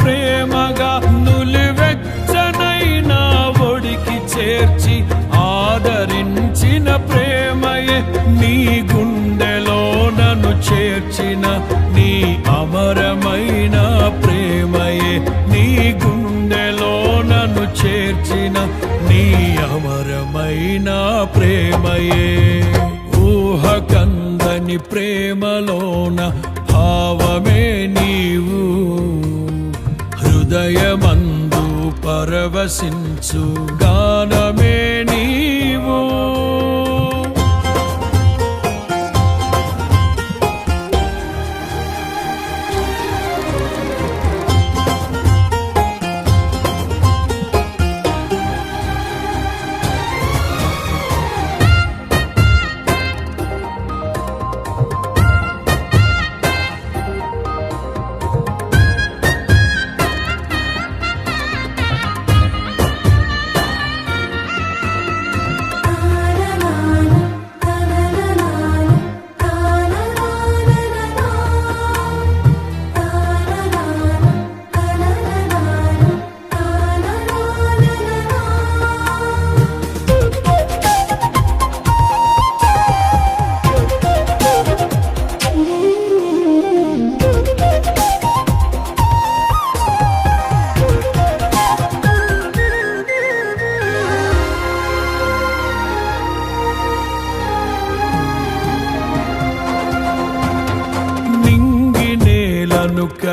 ప్రేమగా నులివెచ్చనైన ఒడికి చేర్చి ఆదరించిన ప్రేమయే నీ గుండెలో నన్ను చేర్చిన నీ అమరమైన ప్రేమయే నీ గుండెలో నన్ను చేర్చిన నీ అమరమైన ప్రేమయే. ఊహ కందని ప్రేమలోన హృదయమందు పరవశించు గాన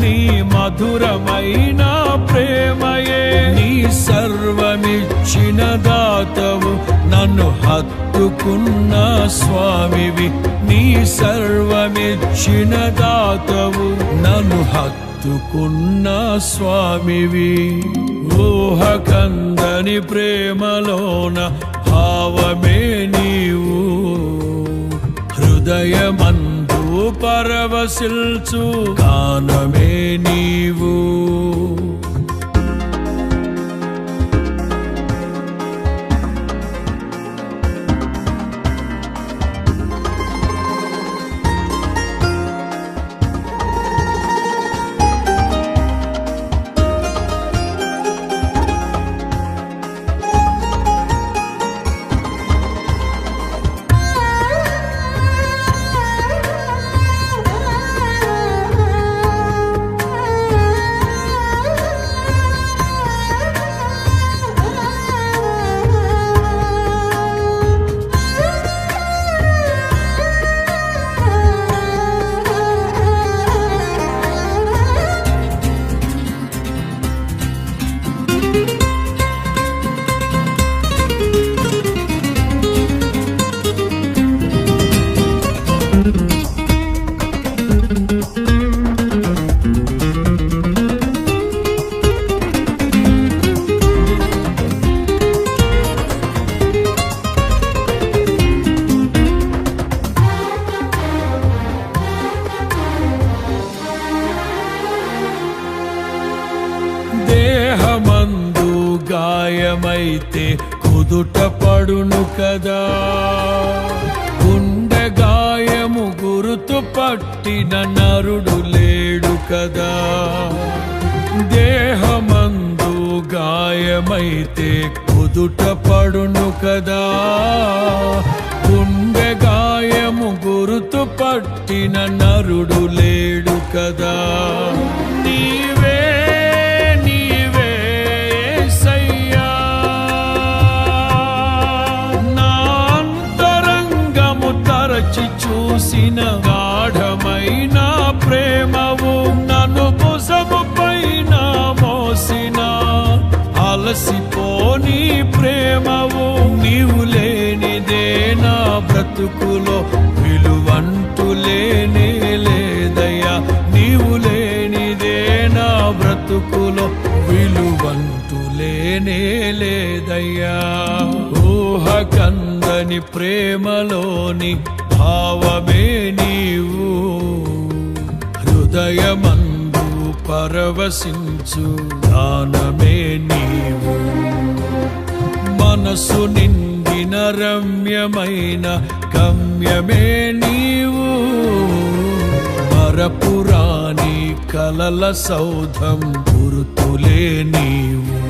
నీ మధురమైన ప్రేమయే. నీ సర్వమిచ్చిన దాతవు నన్ను హత్తుకున్న స్వామివి. నీ సర్వమిచ్చిన దాతవు నన్ను హత్తుకున్న స్వామివి. ఊహ కందని ప్రేమలోన భావమే నీవు. హృదయమన్న పరవశిల్చు గానమే నీవు. అయితే కుదుట పడును కదా. గుండె గాయము గురుతు పట్టిన నరుడు లేడు కదా. దేహమందు గాయమైతే కుదుట పడును కదా. గుండె గాయము గురుతు పట్టిన నరుడు లేడు కదా. లేనే లేదయ్యా. ఊహ కందని ప్రేమలోని భావమే నీవు. హృదయమందు పరవశించు దానమే నీవు. మనసు నిండిన రమ్యమైన గమ్యమే నీవు. మరపురాణి కలల సౌధం గురుతులే నీవు.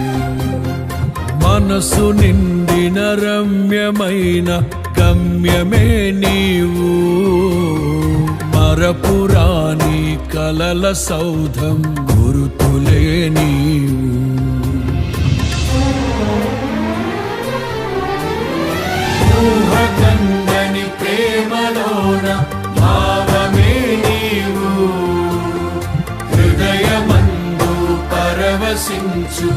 మనసు నిండిన రమ్యమైన గమ్యమే నీవు. మరపురాని కలల సౌధం గురుతులే నీవు. ఊహకందని ప్రేమలోన భావమే నీవు. హృదయమందు పరవశించు